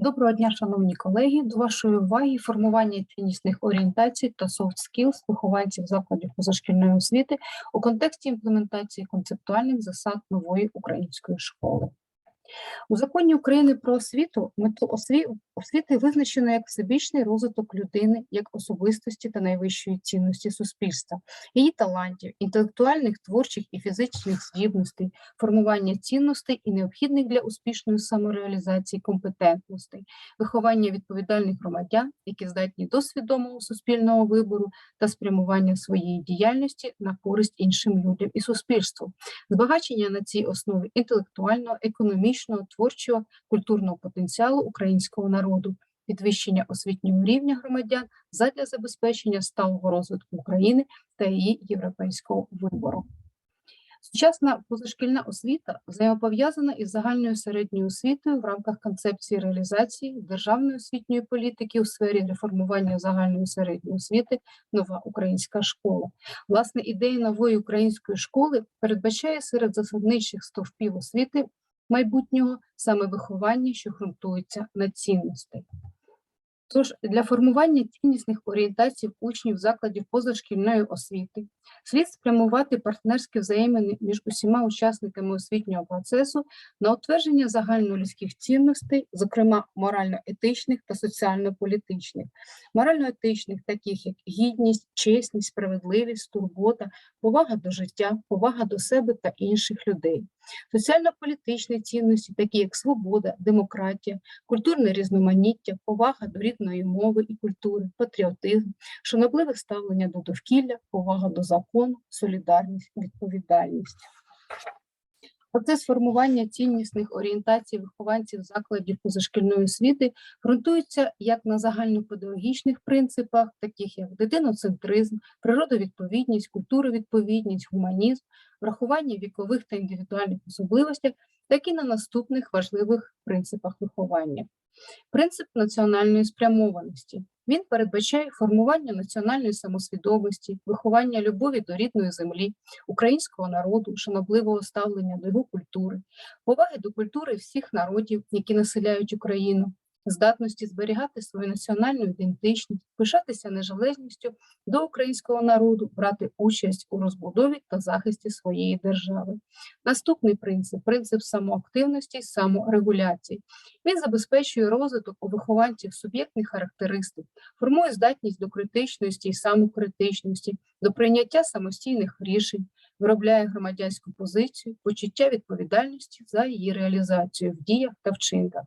Доброго дня, шановні колеги. До вашої уваги формування ціннісних орієнтацій та soft skills вихованців закладів позашкільної освіти у контексті імплементації концептуальних засад нової української школи. У законі України про освіту мету осві- освіти визначено як всебічний розвиток людини як особистості та найвищої цінності суспільства, її талантів, інтелектуальних, творчих і фізичних здібностей, формування цінностей і необхідних для успішної самореалізації компетентностей, виховання відповідальних громадян, які здатні до свідомого суспільного вибору та спрямування своєї діяльності на користь іншим людям і суспільству, збагачення на цій основі інтелектуального, економічного, творчого, культурного потенціалу українського народу, підвищення освітнього рівня громадян задля забезпечення сталого розвитку України та її європейського вибору. Сучасна позашкільна освіта взаємопов'язана із загальною середньою освітою в рамках концепції реалізації державної освітньої політики у сфері реформування загальної середньої освіти нова українська школа. Власне, ідея нової української школи передбачає серед засадничих стовпів освіти майбутнього саме виховання, що ґрунтується на цінностей. Тож для формування ціннісних орієнтацій учнів закладів позашкільної освіти слід спрямувати партнерські взаємини між усіма учасниками освітнього процесу на утвердження загальнолюдських цінностей, зокрема морально-етичних та соціально-політичних, морально-етичних, таких як гідність, чесність, справедливість, турбота, повага до життя, повага до себе та інших людей, соціально-політичні цінності, такі як свобода, демократія, культурне різноманіття, повага до рідної мови і культури, патріотизм, шанобливе ставлення до довкілля, повага до закону, солідарність, відповідальність. Процес формування ціннісних орієнтацій вихованців закладів позашкільної освіти ґрунтується як на загальнопедагогічних принципах, таких як дитиноцентризм, природовідповідність, культуровідповідність, гуманізм, врахування вікових та індивідуальних особливостей, так і на наступних важливих принципах виховання. Принцип національної спрямованості. Він передбачає формування національної самосвідомості, виховання любові до рідної землі, українського народу, шанобливого ставлення до його культури, поваги до культури всіх народів, які населяють Україну, здатності зберігати свою національну ідентичність, пишатися незалежністю до українського народу, брати участь у розбудові та захисті своєї держави. Наступний принцип принцип самоактивності і саморегуляції. Він забезпечує розвиток у вихованців суб'єктних характеристик, формує здатність до критичності і самокритичності, до прийняття самостійних рішень, виробляє громадянську позицію, почуття відповідальності за її реалізацію в діях та вчинках.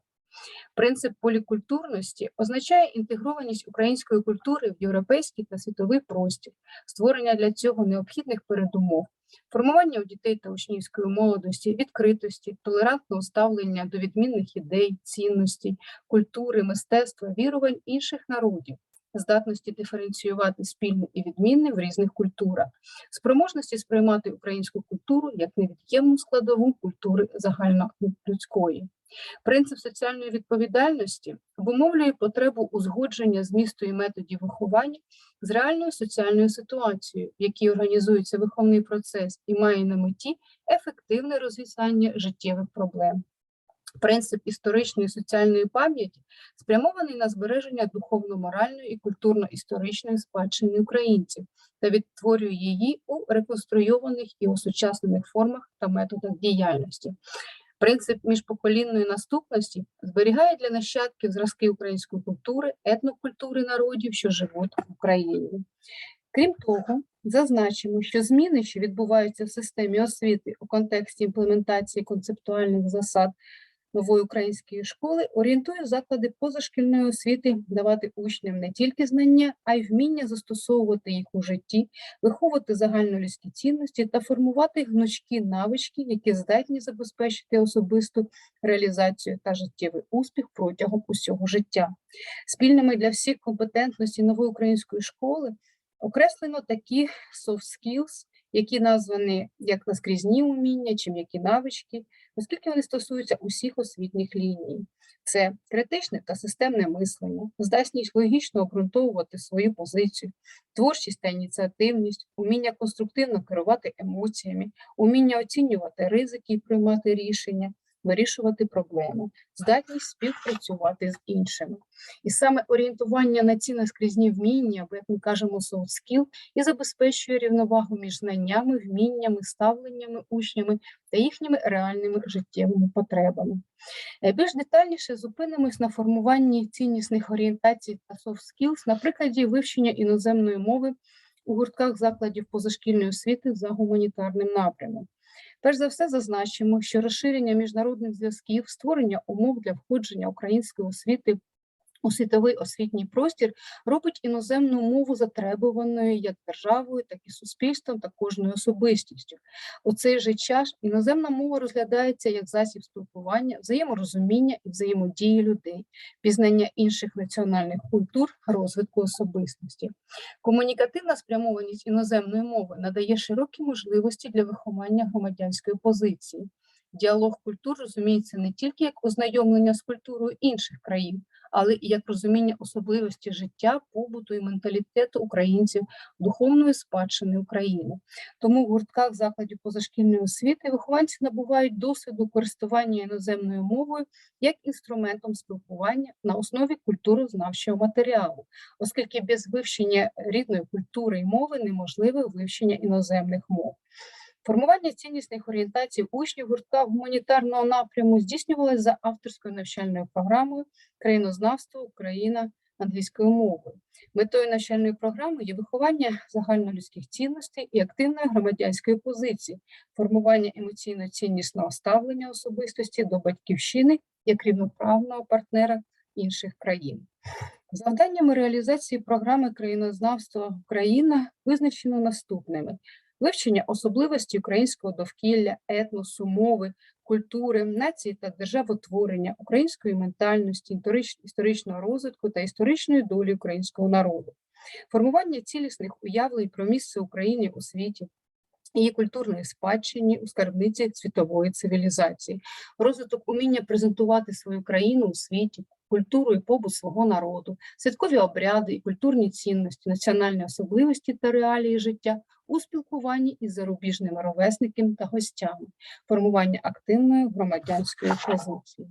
Принцип полікультурності означає інтегрованість української культури в європейський та світовий простір, створення для цього необхідних передумов, формування у дітей та учнівської молодості, відкритості, толерантного ставлення до відмінних ідей, цінностей, культури, мистецтва, вірувань інших народів. Здатності диференціювати спільне і відмінне в різних культурах, спроможності сприймати українську культуру як невід'ємну складову культури загальнолюдської. Принцип соціальної відповідальності обумовлює потребу узгодження змісту і методів виховання з реальною соціальною ситуацією, в якій організується виховний процес і має на меті ефективне розв'язання життєвих проблем. Принцип історичної соціальної пам'яті спрямований на збереження духовно-моральної і культурно-історичної спадщини українців та відтворює її у реконструйованих і осучаснених формах та методах діяльності. Принцип міжпоколінної наступності зберігає для нащадків зразки української культури, етнокультури народів, що живуть в Україні. Крім того, зазначимо, що зміни, що відбуваються в системі освіти у контексті імплементації концептуальних засад нової української школи, орієнтує заклади позашкільної освіти давати учням не тільки знання, а й вміння застосовувати їх у житті, виховувати загальнолюдські цінності та формувати гнучкі навички, які здатні забезпечити особисту реалізацію та життєвий успіх протягом усього життя. Спільними для всіх компетентності нової української школи окреслено такі soft skills, які названі як наскрізні уміння чи м'які навички, оскільки вони стосуються усіх освітніх ліній. Це критичне та системне мислення, здатність логічно обґрунтовувати свою позицію, творчість та ініціативність, уміння конструктивно керувати емоціями, уміння оцінювати ризики і приймати рішення, вирішувати проблеми, здатність співпрацювати з іншими. І саме орієнтування на ці наскрізні вміння, або як ми кажемо, soft skill, і забезпечує рівновагу між знаннями, вміннями, ставленнями учнями та їхніми реальними життєвими потребами. Е, Більш детальніше зупинимось на формуванні ціннісних орієнтацій та soft skills на прикладі вивчення іноземної мови у гуртках закладів позашкільної освіти за гуманітарним напрямом. Перш за все, зазначимо, що розширення міжнародних зв'язків, створення умов для входження української освіти у світовий освітній простір робить іноземну мову затребуваною як державою, так і суспільством та кожною особистістю. У цей же час іноземна мова розглядається як засіб спілкування, взаєморозуміння і взаємодії людей, пізнання інших національних культур, розвитку особистості. Комунікативна спрямованість іноземної мови надає широкі можливості для виховання громадянської позиції. Діалог культур розуміється не тільки як ознайомлення з культурою інших країн, але і як розуміння особливості життя, побуту і менталітету українців, духовної спадщини України. Тому в гуртках закладів позашкільної освіти вихованці набувають досвіду користування іноземною мовою як інструментом спілкування на основі культурознавчого матеріалу, оскільки без вивчення рідної культури і мови неможливе вивчення іноземних мов. Формування ціннісних орієнтацій учнів гуртка гуманітарного напряму здійснювалося за авторською навчальною програмою країнознавство Україна англійською мовою. Метою навчальної програми є виховання загальнолюдських цінностей і активної громадянської позиції, формування емоційно ціннісного ставлення особистості до батьківщини як рівноправного партнера інших країн. Завданнями реалізації програми країнознавства Україна визначено наступними: вивчення особливості українського довкілля, етносу, мови, культури, нації та державотворення, української ментальності, історичного розвитку та історичної долі українського народу, формування цілісних уявлень про місце України у світі. Її культурної спадщині у скарбниці світової цивілізації, розвиток уміння презентувати свою країну у світі, культуру і побут свого народу, святкові обряди і культурні цінності, національні особливості та реалії життя у спілкуванні із зарубіжними ровесниками та гостями, формування активної громадянської позиції.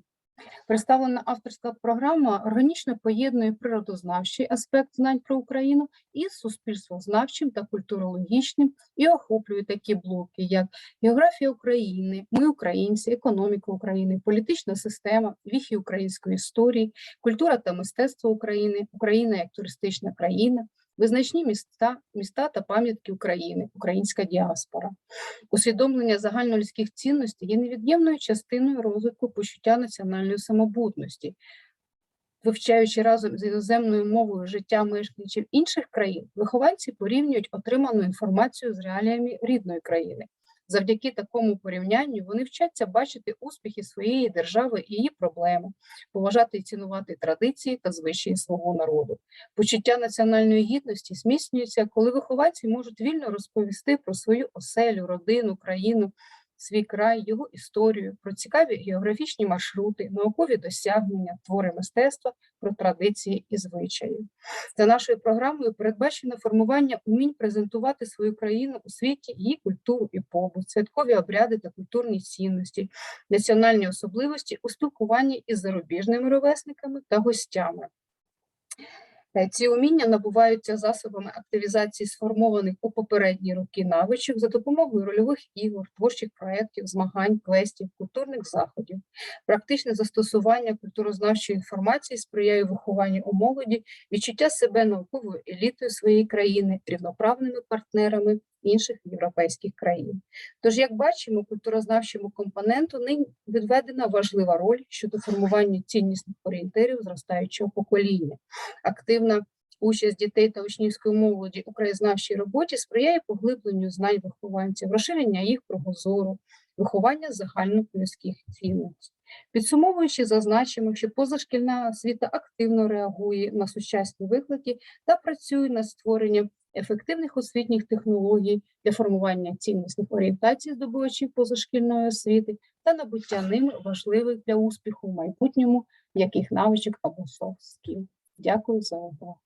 Представлена авторська програма органічно поєднує природознавчий аспект знань про Україну із суспільствознавчим та культурологічним і охоплює такі блоки, як географія України, ми українці, економіка України, політична система, віхи української історії, культура та мистецтво України, Україна як туристична країна, визначні міста, міста та пам'ятки України, українська діаспора. Усвідомлення загальнолюдських цінностей є невід'ємною частиною розвитку почуття національної самобутності. Вивчаючи разом з іноземною мовою життя мешканців інших країн, вихованці порівнюють отриману інформацію з реаліями рідної країни. Завдяки такому порівнянню вони вчаться бачити успіхи своєї держави і її проблеми, поважати і цінувати традиції та звичаї свого народу. Почуття національної гідності зміцнюється, коли вихованці можуть вільно розповісти про свою оселю, родину, країну, свій край, його історію, про цікаві географічні маршрути, наукові досягнення, твори мистецтва, про традиції і звичаї. За нашою програмою передбачено формування умінь презентувати свою країну у світі, її культуру і побут, святкові обряди та культурні цінності, національні особливості у спілкуванні із зарубіжними ровесниками та гостями. Е, Ці уміння набуваються засобами активізації сформованих у попередні роки навичок за допомогою рольових ігор, творчих проєктів, змагань, квестів, культурних заходів. Практичне застосування культурознавчої інформації сприяє вихованню у молоді, відчуття себе науковою елітою своєї країни, рівноправними партнерами інших європейських країн. Тож, як бачимо, культурознавчому компоненту нині відведена важлива роль щодо формування ціннісних орієнтирів зростаючого покоління. Активна участь дітей та учнівської молоді у краєзнавчій роботі сприяє поглибленню знань вихованців, розширення їх кругозору, виховання загальнолюдських цінностей. Підсумовуючи, зазначимо, що позашкільна освіта активно реагує на сучасні виклики та працює над створенням ефективних освітніх технологій для формування цінностних орієнтацій здобувачів позашкільної освіти та набуття ними важливих для успіху в майбутньому яких навичок або soft skill. Дякую за увагу.